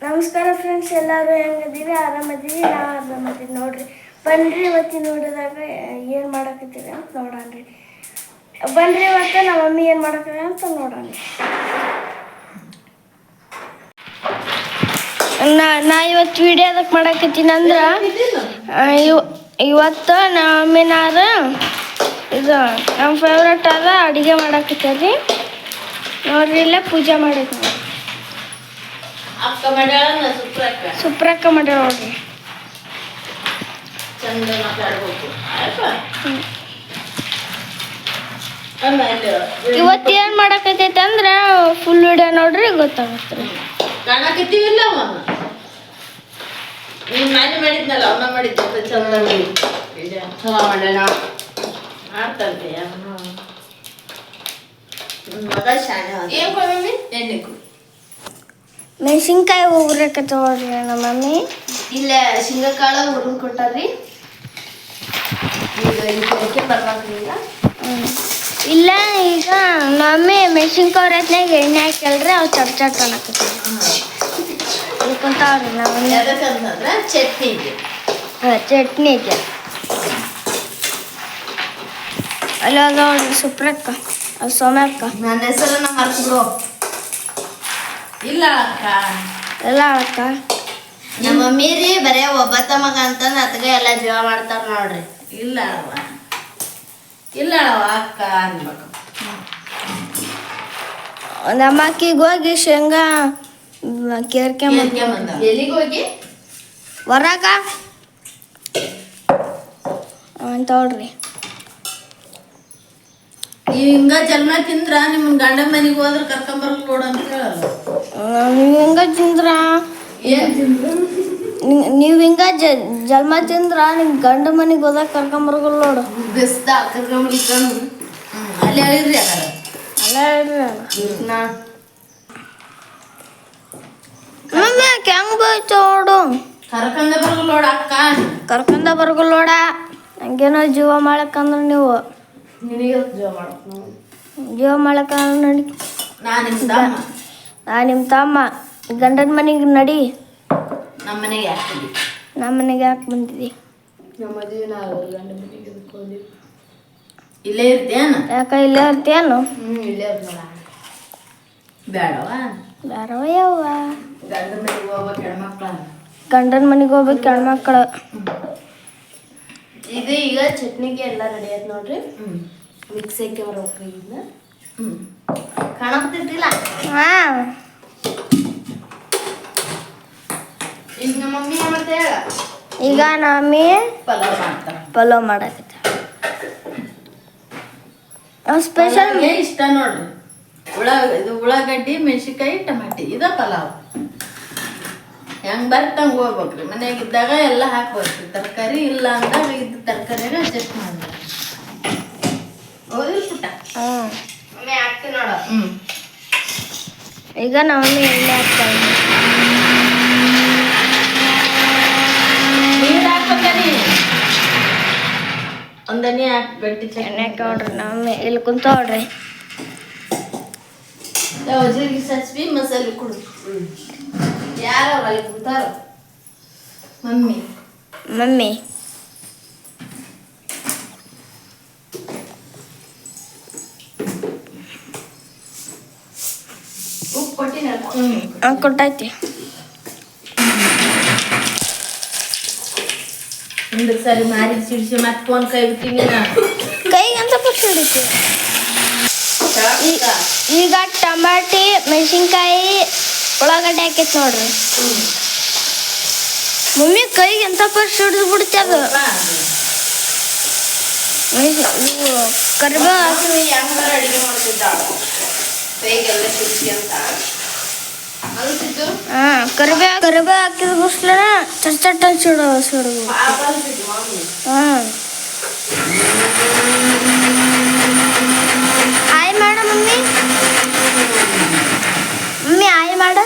ನಮಸ್ಕಾರ ಫ್ರೆಂಡ್ಸ್ ಎಲ್ಲರೂ ಹೆಂಗದೀರಿ ಆರಾಮದೀರಿ? ನಾ ಆರಾಮದೀವಿ ನೋಡ್ರಿ. ಬನ್ರಿ ಇವತ್ತಿ ನೋಡಿದಾಗ ಏನು ಮಾಡಕತ್ತೀರಿ ಅಂತ ನೋಡೋಣ್ರಿ ಬನ್ರಿ ಇವತ್ತು ನಮ್ಮ ಮಮ್ಮಿ ಏನು ಮಾಡಕತ್ತೀರಿ ಅಂತ ನೋಡೋಣ ನಾ ನಾ ಇವತ್ತು ವಿಡಿಯೋ ಅದಕ್ಕೆ ಮಾಡಕತ್ತೀನಿ ಅಂದ್ರೆ ಇವ್, ಇವತ್ತು ನಮ್ಮ ಮಮ್ಮಿನಾರ ಇದು ನಮ್ಮ ಫೇವ್ರೇಟ್ ಆದ ಅಡುಗೆ ಮಾಡಕತ್ತೀರಿ ನೋಡ್ರಿ ಇಲ್ಲ ಪೂಜೆ ಮಾಡಿದ್ವಿ ಅಕ್ಕ ಮಾಡ್ಯಾಳ ಸುಪ್ರಕ್ಕ. ಮಾಡ್ಯಾರ ನೋಡ್ರಿ ಚಂದ ಮಾತಾಡ್ಬೇಕು. ಇವತ್ತು ಏನು ಮಾಡಕತ್ತೈತೆ ಅಂದ್ರೆ ಫುಲ್ ವಿಡಿಯೋ ನೋಡ್ರಿ ಗೊತ್ತಾಗತ್ತೆ. ಕಾಣಕತ್ತೀವಿಲ್ಲ ಅವನ ನೀನ್ ಮನೆ ಮಾಡಿದ್ನಲ್ಲ ಅವನ ಮಾಡಿದ್ದೆ ಚಂದ ಚಲೋ ಮಾಡ್ಯಾನ ಮಾಡ್ತಂತೆ. ಅವನು ಮಗ ಶಾಣೆ ಏನ್ ಕೊಡಮಿ ಎಣ್ಣೆ ಕೊಡು. ಮೆಣಸಿನ್ಕಾಯಿ ಉಗ್ರಕತ್ತ ನೋಡ್ರಿ ನಮ್ಮ ಮಮ್ಮಿ ಇಲ್ಲ ಶೇಂಗಾಕಾಳು ಹುರಿದು ಕೊಟ್ಟಾರ್ರಿ. ಈಗ ಇದಕ್ಕೆ. ಇಲ್ಲ ಈಗ ಮಮ್ಮಿ ಮೆಣಸಿನ್ಕಾಯಿ ರತ್ನಾಗ ಎಣ್ಣೆ ಹಾಕಲ್ರಿ ಅವು ಚಟ್ ಚಟ್ ಅನ್ನಕತ್ತೀವಿ ಕುಂತಾವ್ರಿ ನಮ್ಮ ಚಟ್ನಿ ಚಟ್ನಿಗೆ ಹಾಂ ಚಟ್ನಿಗೆ ಅಲೋ ಅದ ನೋಡ್ರಿ ಸುಪ್ರಕ್ಕ ಅದು ಸೋಮ್ಯಕ್ಕ. ನನ್ನ ಹೆಸರನ್ನ ಮರ್ತಿದ್ರು ಇಲ್ಲ ಅಕ್ಕ. ಎಲ್ಲ ಅಕ್ಕ. ನಮ್ಮ ಮಮ್ಮಿ ರೀ ಬರೇ ಒಬ್ಬತ್ತ ಮಗ ಅಂತಂದು ಅತ್ಗೆ ಎಲ್ಲ ಜೀವ ಮಾಡ್ತಾರ ನೋಡ್ರಿ. ಇಲ್ಲ ಅವ ಇಲ್ಲ ಅವ ಅಕ್ಕ ಅನ್ಬೇಕು. ನಮ್ಮ ಅಕ್ಕಿಗೆ ಹೋಗಿ ಶೇಂಗಾ ಕೇರ್ಕೆ ಎಲ್ಲಿಗೆ ಹೋಗಿ? ಹೊರಗ. ಅಂತ ನೋಡ್ರಿ ಹಿಂಗ ಜನ್ಮ ತಿಂದ್ರ ನಿಮ್ ಗಂಡ ಮನೆಗೆ ಹೋದ್ರ ಕರ್ಕೊಂಬರಲ್ಲ ನೋಡು ಅಂತ ಹೇಳಲ್ಲ ನೀವು ಹಿಂಗ ತಿಂದ್ರ? ಏನ್ ತಿಂದ್ರು? ನೀವು ಹಿಂಗ ಜನ್ಮ ತಿಂದ್ರ ನಿಮ್ ಗಂಡ ಮನೆಗೆ ಹೋದಾಗ ಕರ್ಕೊಂಬರ್ಗಲ್ ನೋಡು. ಬಿಸ್ದ ಕರ್ಕೊಂಬರ್ಕೊಂಡು ಅಲ್ಲಿ ಹೇಳಿದ್ರಿ ಅಲ್ಲ. ನಾ. ಮಮ್ಮಿ ಹೆಂಗ್ ಬೋಯ್ತು ನೋಡು? ಕರ್ಕೊಂಡ ಬರ್ಗ ನೋಡ ಅಕ್ಕ. ಕರ್ಕೊಂಡ ಬರ್ಗಲ್ ನೋಡ. ಹಂಗೇನೋ ಜೀವ ಮಾಡಕ್ಕಂದ್ರೆ ನೀವು. ನಿನಗೆ ಜೀವ ಮಾಡಕ್ ಜೀವ ಮಾಡಕ್ಕಂದ್ರ ನಡಿ. ನಾನು ನಿಮ್ ತಮ್ಮ. ನಾ ನಿಮ್ಮ ತಮ್ಮ. ಗಂಡನ ಮನೆಗೆ ನಡಿ. ನಮ್ಮ ಮನೆಗೆ ಹಾಕಿದ್ವಿ ನಮ್ಮ ಮನೆಗೆ ಯಾಕೆ ಬಂದಿದ್ದಿ ನಮ್ಮ ಮದುವೆ ನಾವು ಗಂಡ ಮನೆಗೆ ಇಲ್ಲೇ ಇರ್ತೇನ ಯಾಕ ಇಲ್ಲೇ ಇರ್ತೇನು ಇಲ್ಲೇ ಬೇಡವಾ ಬೇಡವ ಯವ್ವ? ಗಂಡನ ಮನೆಗೆ ಹೋಗ್ಬೇಕು ಹೆಣ್ಮಕ್ಳ ಗಂಡನ ಮನೆಗೆ ಹೋಗ್ಬೇಕು ಹೆಣ್ಮಕ್ಳು. ಇದು ಈಗ ಚಟ್ನಿಗೆ ಎಲ್ಲ ರೆಡಿ ಆಯ್ತು ನೋಡ್ರಿ. ಮಿಕ್ಸ್ ಹಾಕಿ ಬರ್ಬೇಕು ಇದನ್ನ? ಕಾಣಕ್ತಿದ್ದಿಲ್ಲ ಹಾಂ. ಈಗ ನಮ್ಮ ಮಮ್ಮಿ ಏನ್ ಮಾಡ್ತಾ ಹೇಳ? ಈಗ ನಮ್ಮಿ ಪಲಾವ್ ಮಾಡ್ತಾರ ಪಲಾವ್ ಮಾಡಕತ್ತ. ಸ್ಪೆಷಲ್ ಇಷ್ಟ ನೋಡ್ರಿ. ಉಳ ಇದು ಉಳ್ಳಾಗಡ್ಡಿ ಮೆಣಸಿನ್ಕಾಯಿ ಟಮಾಟಿ. ಇದ ಪಲಾವ್. ಹೆಂಗ್ ಬರ್ತಂಗ್ ಹೋಗ್ಬೇಕ್ರಿ. ಮನ್ಯಾಗ ಇದ್ದಾಗ ಎಲ್ಲ ಹಾಕ್ಬೇಕ್ರಿ ತರಕಾರಿ ಇಲ್ಲ ಅಂದಾಗ ಇದ್ದ ತರಕಾರಿಯಾಗ ಅಡ್ಜಸ್ಟ್ ಮಾಡ್ಬೇಕು. ಹೌದಿಲ್ಲ ಪುಟ್ಟ? ಹ್ಞೂ ಮಮ್ಮಿ ಹಾಕ್ತಿ ನೋಡ. ಹ್ಮ್. ಈಗ ನಾವು ಎಣ್ಣೆ ಹಾಕ್ತಾ ನೀರು ಹಾಕ್ಬೇಕರಿ ಒಂದನಿ ಹಾಕ್ ಗಟ್ಟಿ ಎಣ್ಣೆ ಚಟ್ನಿ ಹಾಕಿ ನೋಡ್ರಿ ನಮ್ಮಿ ಇಲ್ಲಿ ಕುಂತೋಡ್ರಿ ಜೀರಿಗೆ ಸಸ್ವಿ ಮಸಾಲೆ ಕೊಡು ಯಾರ ಅಲ್ಲಿ ಕುಂತಾರ? ಮಮ್ಮಿ. ಮಮ್ಮಿ. ಉಪ್ಪು ಕೊಟ್ಟಿನಲ್ಲ ಹ್ಮ್ ಹಂಗೆ ಕೊಟ್ಟೈತಿ ಒಂದು ಸರಿ ಮಾರಿ ಸಿಡಿಸಿ ಮತ್ತೆ ಫೋನ್ ಕೈ ಬಿಟ್ಟಿನಿ ಕೈಗೆ ಅಂತ ಪಕ್ಷಿ ಹಿಡಿತು? ಈಗ ಟಮಾಟಿ ಮೆಣಸಿನ್ಕಾಯಿ ಉಳ್ಳಾಗಡ್ಡೆ ಹಾಕೈತಿ ನೋಡ್ರಿ. ಮಮ್ಮಿ ಕೈಗೆ ಎಂತ ಪಕ್ಷಿ ಹಿಡಿದು ಅದು? ಕರಿಬೇವು ಹಾಕಿ ಹಾ ಕರಿಬೇವು ಕರಿಬೇವು ಹಾಕಿದ ಬಸ್ಲನ ಚಟ್ ಚಟ್ ಸುಡು ಸುಡು. ಪಾಪ ಅನ್ಸಿದ್ದು ಮಮ್ಮಿ? ಹಾ ಹಾಯ್ ಮಾಡ ಮಮ್ಮಿ ಮಮ್ಮಿ ಹಾಯ್ ಮಾಡ.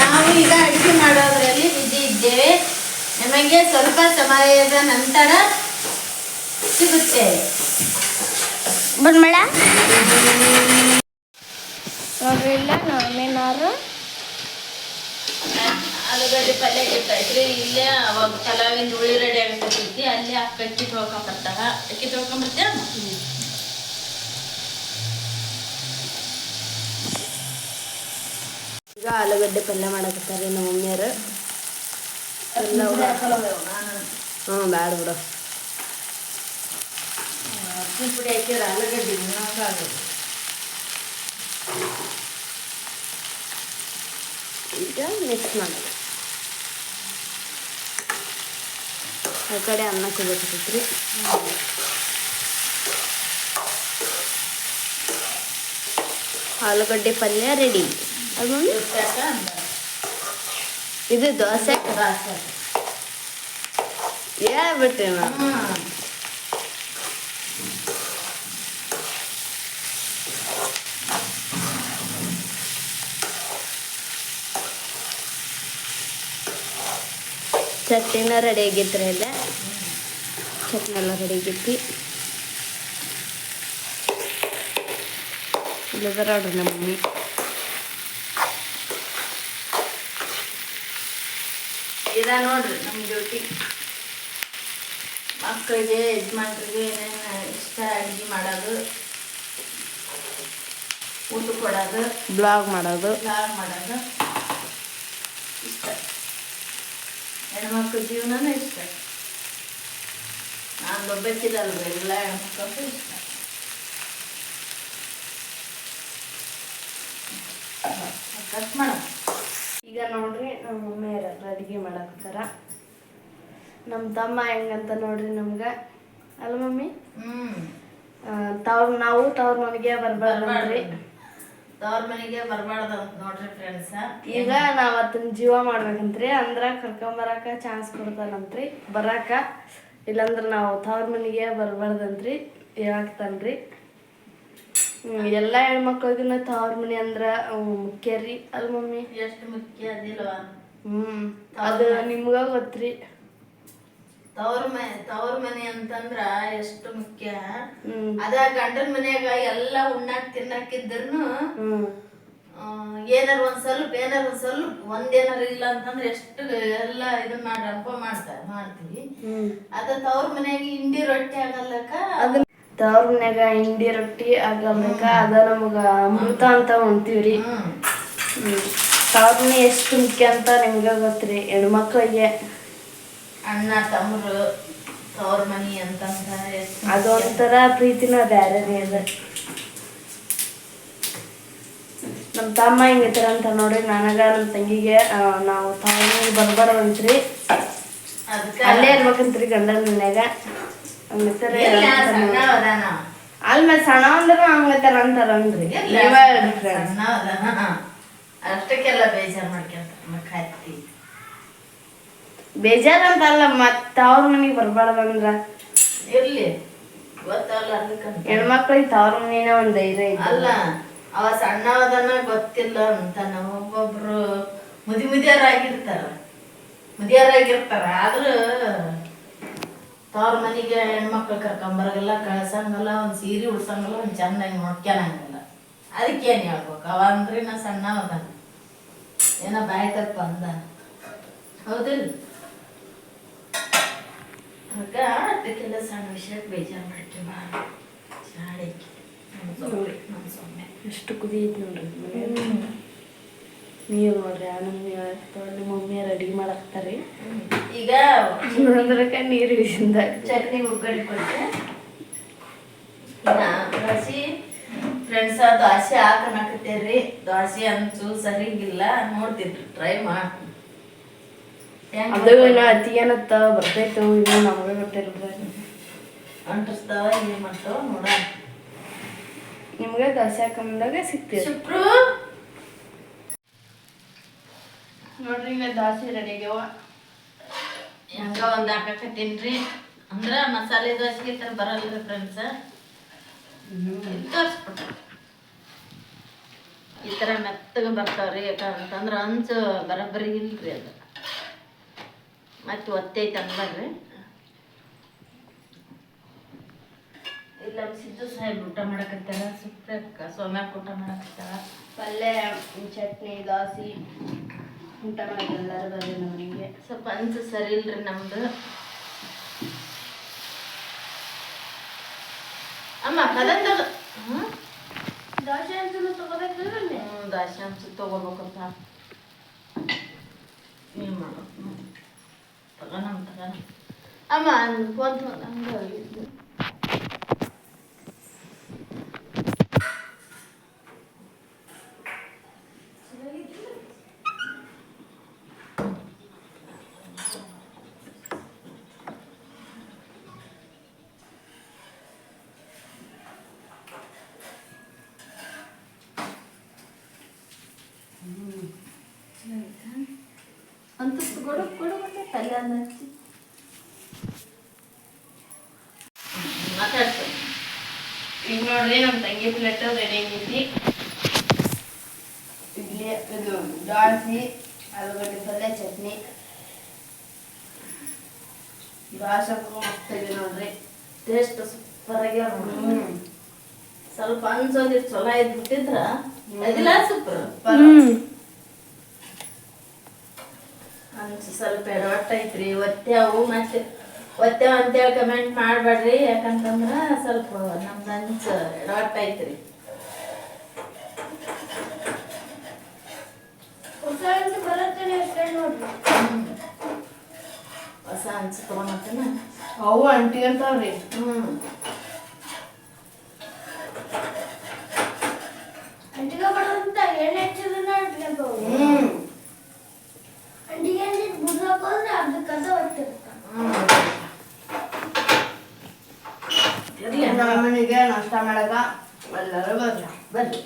ನಾವು ಈಗ ಅಡುಗೆ ಮಾಡೋದ್ರಲ್ಲಿ ಬಿಜಿ ಇದ್ದೇವೆ. ನಮಗೆ ಸ್ವಲ್ಪ ಸಮಯದ ನಂತರ ಸಿಗುತ್ತೆ. ಬಂದ್ಮೇಳ? ನೋಡ್ರಿ ಇಲ್ಲ ನಾವೇನಾರು ಆಲೂಗಡ್ಡೆ ಪಲ್ಯ ಇರ್ತೈತ್ರಿ ಇಲ್ಲೇ ಅವಾಗ ಪಲಾವಿಂದ ಹುಳಿ ರೆಡಿ ಆಗತೈತಿ. ಅಲ್ಲೇ ಅಕ್ಕ ಅಕ್ಕಿ ತೊಳ್ಕೊಂಬರ್ತಾರ ಅಕ್ಕಿ ತೊಳ್ಕೊಂಬರ್ತೇವ ಈಗ ಆಲೂಗಡ್ಡೆ ಪಲ್ಯ ಮಾಡಕತ್ತಾರೆ ನಮ್ಮ ಮಮ್ಮಿಯರು ಎಲ್ಲ ಹ್ಞೂ ಬ್ಯಾಡ ಬಿಡು ಅಕ್ಕಿ ಪುಡಿ ಹಾಕಿರ ಆಲೂಗಡ್ಡೆ ಉಣ್ಣೋಕ್ಕಾಗಲ್ಲ. ಈಗ ಮಿಕ್ಸ್ ಮಾಡೋದು ಆ ಕಡೆ ಅನ್ನ ಕುದಿಸಕತ್ತೈತ್ರಿ ಆಲೂಗಡ್ಡೆ ಪಲ್ಯ ರೆಡಿ ಅದು ಮಮ್ಮಿ ಉಪ್ಪಾಕ ಅಂದಾರ. ಇದು ದೋಸೆ. ಹೇಳ್ಬಿಟ್ಟೆ ನಾನು. ಚಟ್ನಿನ ರೆಡಿ ಆಗೈತ್ರಿ ಎಲ್ಲ ಚಟ್ನಿ ಎಲ್ಲ ರೆಡಿ ಆಗೈತಿ ಇಲ್ಲದಾರ ನೋಡ್ರಿ ನಮ್ಮ ಮಮ್ಮಿ ಇದ ನೋಡ್ರಿ ನಮ್ಮ ಡ್ಯೂಟಿ. ಮಕ್ಕಳಿಗೆ ಯಜಮಾನ್ರಿಗೆ ಏನೇನು ಇಷ್ಟ ಅಡುಗೆ ಮಾಡೋದು ಊಟ ಕೊಡೋದು ಬ್ಲಾಗ್ ಮಾಡೋದು. ಬ್ಲಾಗ್ ಮಾಡೋದು ಇಷ್ಟ. ಹೆಣ್ಮಕ್ಳ ಜೀವನನೂ ಇಷ್ಟ. ನಾನು ಒಬ್ಬಕ್ಕಿದಲ್ವ ಎಲ್ಲ ಹೆಣ್ಮಕ್ಳು ಇಷ್ಟ. ಕಟ್ ಮಾಡ. ಈಗ ನೋಡ್ರಿ ನಮ್ಮ ಮಮ್ಮಿ ಅಡುಗೆ ಮಾಡಾಕತ್ತಾರ ನಮ್ಮ ತಮ್ಮ ಹೆಂಗಂತ ನೋಡ್ರಿ ನಮ್ಗೆ. ಅಲ್ಲ ಮಮ್ಮಿ? ತವ್ರ ನಾವು ತವ್ರ ಮನೆಗೆ ಬರ್ಬಾರ್ದ್ರಿ ತವ್ರ ಮನೆಗೆ ಬರಬಾರ್ದು ನೋಡ್ರಿ ಫ್ರೆಂಡ್ಸ್ ಈಗ ನಾವು ಅದನ್ನ ಜೀವ ಮಾಡ್ಬೇಕಂತ್ರಿ. ಅಂದ್ರ ಕರ್ಕೊಂಬರಾಕ ಚಾನ್ಸ್ ಕೊಡ್ತಾನಂತ್ರಿ ಬರಾಕ. ಇಲ್ಲಂದ್ರ ನಾವು ತವ್ರ ಮನೆಗೆ ಬರ್ಬಾರ್ದಂತ್ರಿ. ಹೇಳಾಕ್ತಾನ್ರಿ ಎಲ್ಲಾ ಹೆಣ್ಮಕ್ಳಿಗಿನ ತವ್ರ ಮನೆ ಅಂದ್ರ ಮುಖ್ಯ ರೀ. ಅಲ್ ಮಮ್ಮಿ? ಎಷ್ಟು ಮುಖ್ಯ ಅದಿಲ್ವಾ? ಹ್ಮ್ ಅದು ನಿಮ್ಗ ಗೊತ್ತ್ರಿ. ತವ್ರ ಮನೆ ತವ್ರ ಮನೆ ಅಂತಂದ್ರ ಎಷ್ಟು ಮುಖ್ಯ? ಅದ ಗಂಡನ ಮನ್ಯಾಗ ಎಲ್ಲ ಉಣ್ಣಾಕ್ ತಿನ್ನಾಕಿದ್ರು ಹ್ಮ್. ಏನಾರ ಒಂದ್ ಸ್ವಲ್ಪ ಏನಾರ ಒಂದ್ ಸ್ವಲ್ಪ ಒಂದೇನಾರ ಇಲ್ಲ ಅಂತಂದ್ರೆ ಎಷ್ಟು ಎಲ್ಲ ಇದನ್ನ ಮಾಡಿ ಮಾಡ್ತಾರೆ ಮಾಡ್ತೀವಿ. ಅದ ತವ್ರ ಮನ್ಯಾಗ ಇಂಡಿ ರೊಟ್ಟಿ ಆಗಲ್ಲಕ ಅದನ್ನ ತವ್ರ ಮನ್ಯಾಗ ಹಿಂಡಿ ರೊಟ್ಟಿ ಆಗಲ್ಬೇಕ ಅದ ನಮಗ ಅಮೃತ ಅಂತ ಉಣ್ತೀವ್ರಿ ಹ್ಮ್ ಹ್ಮ್. ತವ್ರ ಮನೆ ಎಷ್ಟು ಮುಖ್ಯ ಅಂತ ನಿಮ್ಗ ಗೊತ್ತ್ರಿ ಹೆಣ್ಮಕ್ಳಿಗೆ. ಅಣ್ಣ ತಮ್ಮರು ತವ್ರ ಮನಿ ಅಂತಂತ ಅದೊಂಥರ ಪ್ರೀತಿನ ಬ್ಯಾರೆ ರೀ ಅದು. ನಮ್ಮ ತಮ್ಮ ಹಿಂಗಿರ್ತಾರ ಅಂತ ನೋಡಿ ನನಗ ನಮ್ಮ ತಂಗಿಗೆ ನಾವು ತಾಯಿ ಬರ್ಬಾರ್ದಂತ್ರಿ ಅಲ್ಲೇ ಇರ್ಬೇಕಂತ್ರಿ ಗಂಡನ ಮನ್ಯಾಗ. ಹಂಗತ್ತಾರ ಅದಾನ ಅಲ್ಮೇಲೆ ಸಣ್ಣ ಅಂದ್ರ ಹಂಗತ್ತಾರ. ಸಣ್ಣ ಅದಾನ ಅಷ್ಟಕ್ಕೆಲ್ಲ ಬೇಜಾರ್ ಮಾಡ್ಕೊಂತ ಮಕ್ಕಿ ಬೇಜಾರಂತ ಅಲ್ಲ ಮತ್ತ ಅವ್ರ ಮನೆಗೆ ಬರ್ಬಾರ್ದಂದ್ರ ಇರ್ಲಿ ಗೊತ್ತಲ್ಲ ಅದಕ್ಕೆ ಹೆಣ್ಮಕ್ಳಿಗೆ ತವ್ರ ಮನೇನ ಒಂದ್ ಧೈರ್ಯ ಅಲ್ಲ ಅವ ಸಣ್ಣವದನ್ನ ಗೊತ್ತಿಲ್ಲ ಅಂತ ಒಬ್ಬೊಬ್ರು ಮುದಿ ಮುದಿಯರಾಗಿರ್ತಾರ. ಮುದಿಯರಾಗಿರ್ತಾರ ಆದ್ರ ತವ್ರ ಮನೆಗೆ ಹೆಣ್ಮಕ್ಳು ಕರ್ಕೊಂಬರಾಗಲ್ಲ ಕಳ್ಸಂಗಲ್ಲ, ಒಂದು ಸೀರೆ ಉಡ್ಸಂಗಲ್ಲ, ಒಂದು ಚೆನ್ನಾಗಿ ನೋಡ್ಕೊಳಂಗಿಲ್ಲ ಅದಕ್ಕೇನು ಹೇಳ್ಬೇಕು? ಅವ ಅಂದ್ರೆ ನಾ ಸಣ್ಣವದಾನ ಏನೋ ಬಾಯಿ ತಪ್ಪ ಅಂದ ಹೌದಿಲ್ಲ ಅದಕ್ಕೆಲ್ಲ ಸಣ್ಣ ವಿಷಯಕ್ಕೆ ಬೇಜಾರು ಶಾಲೆಗೆ. ನಮ್ಮ ಸೊಮ್ಮೆ ನಮ್ಮ ಸೊಮ್ಮೆ. ಎಷ್ಟು ನೋಡ್ರಿ ನೀರು ನೋಡ್ರಿ ಮಮ್ಮಿಯರ್ ಅಡಿಗೆ ಮಾಡಾಕ್ತಾರೆ ಈಗ ನೋಡಿದ್ರಕ ನೀರು ಬಿಸಿಂದ ಚಟ್ನಿ ಉಗ್ಗಡಿ ಕೊಟ್ಟೆ ದ್ವಾಸಿ ಫ್ರೆಂಡ್ಸ ದೋಸೆ ರೀ ದ್ವಾಸೆ ಅಂತೂ ಸರಿಗಿಲ್ಲ ನೋಡ್ತಿದ್ರು ಟ್ರೈ ಮಾಡಿ. ಅದು ಇನ್ನ ಅತಿಗೇನತ್ತ ಬರ್ತೈತೆ ಇನ್ನು ನಮಗೆ ಗೊತ್ತಿಲ್ರಿ. ಅಂಟಿಸ್ತಾವ ಏನ್ ಮಾಡ್ತಾವ ನೋಡ ನಿಮ್ಗೆ ದ್ವಾಸೆ ಹಾಕೊಂಡಾಗ ಸಿಗ್ತೀವಿ ಶುಕ್ರು! ನೋಡ್ರಿ ಈಗ ದೋಸೆ ರೆಡಿ ಆಗ್ಯಾವ ಹೆಂಗ ಒಂದ್ ಹಾಕಕತ್ತೀನ್ರಿ ಅಂದ್ರೆ ಮಸಾಲೆ ದೋಸೆಗೆ ತರ ಬರಲ್ಲ ಫ್ರೆಂಡ್ಸ ತೋರಿಸ್ಬಿಟ್ಟು ಈ ಥರ ಮೆತ್ತಗೆ ಬರ್ತಾವ್ರಿ ಯಾಕಂತಂದ್ರೆ ಅಂಚು ಬರಬ್ಬರಿ ಇಲ್ರಿ ಅದು. ಮತ್ತೆ ಒತ್ತೈತೆ ಅನ್ಬರ್ರಿ ಇಲ್ಲ ಸಿದ್ದು ಸಾಹೇಬ್ ಊಟ ಮಾಡಕತ್ತಾರ ಸುಪ್ರಕ್ಕ ಸೋಮ್ಯಾಕ ಊಟ ಮಾಡಕತ್ತಾರ. ಪಲ್ಯ ಚಟ್ನಿ ದೋಸೆ. ಊಟ ಮಾಡಿ ಎಲ್ಲರೂ ಬರ್ರಿ ನಮಗೆ. ಸ್ವಲ್ಪ ಅನ್ಸ ಸರಿ ಇಲ್ರಿ ನಮ್ದು. ಅಮ್ಮ ಕದ ತಗ ಹ್ಮ್? ದೋಸೆ ಅಂತ ತಗೋಬೇಕಲ್ಲ ಹ್ಮ್, ದಾಶಾಂಶ ತಗೋಬೇಕಪ್ಪ. ಏನು ಮಾಡೋದು ತಗೋಣ ತಗೋಣ ಅಮ್ಮ ಫೋನ್ ತಗೊಂಡು ಹಂಗೆ ಕೊಡು ಕೊಡು ಮತ್ತೆ ಪಲ್ಯ ಅನ್ನ ಮಾತಾಡ್ತು ಈಗ ನೋಡ್ರಿ ನಮ್ಮ ತಂಗಿ ಪ್ಲೇಟ್ ರೆಡಿ ಆಗೈತಿ ಇಡ್ಲಿ ಇದು ದೋಸೆ ಆಲೂಗಡ್ಡೆ ಪಲ್ಯ ಚಟ್ನಿ. ದ್ವಾಸಕ್ಕೂ ಮಸ್ತ್ ಇದೆ ನೋಡ್ರಿ. ಟೇಸ್ಟ್ ಸೂಪರ್ ಆಗ್ಯಾವ ನೋಡು. ಸ್ವಲ್ಪ ಅನ್ಸೋದಿರ್ ಚಲೋ ಇದ್ಬಿಟ್ಟಿದ್ರ ಅದಿಲ್ಲ ಸೂಪರ್ ಅನ್ಸ ಸ್ವಲ್ಪ ಎಡವಟ್ಟ ಐತ್ರಿ ಒತ್ತ್ಯಾವು ಮತ್ತೆ ಒತ್ತ್ಯಾವ ಅಂತೇಳಿ ಕಮೆಂಟ್ ಮಾಡಬೇಡ್ರಿ ಯಾಕಂತಂದ್ರೆ ಸ್ವಲ್ಪ ನಮ್ದು ನಂಚ ಎಡವಟ್ಟ ಐತ್ರಿ. ಹೊಸ ಅಂಚು ತಗೊಂಡತ್ತೇನ ಅವು ಅಂಟಿ ಅಂತಾವ್ರಿ. ಇರ್ಲಿ ನಮ್ಮ ಮನೆಗೆ ನಾಷ್ಟ ಮಾಡಕ ಎಲ್ಲರೂ ಬರ್ರಿ ಬರ್ರಿ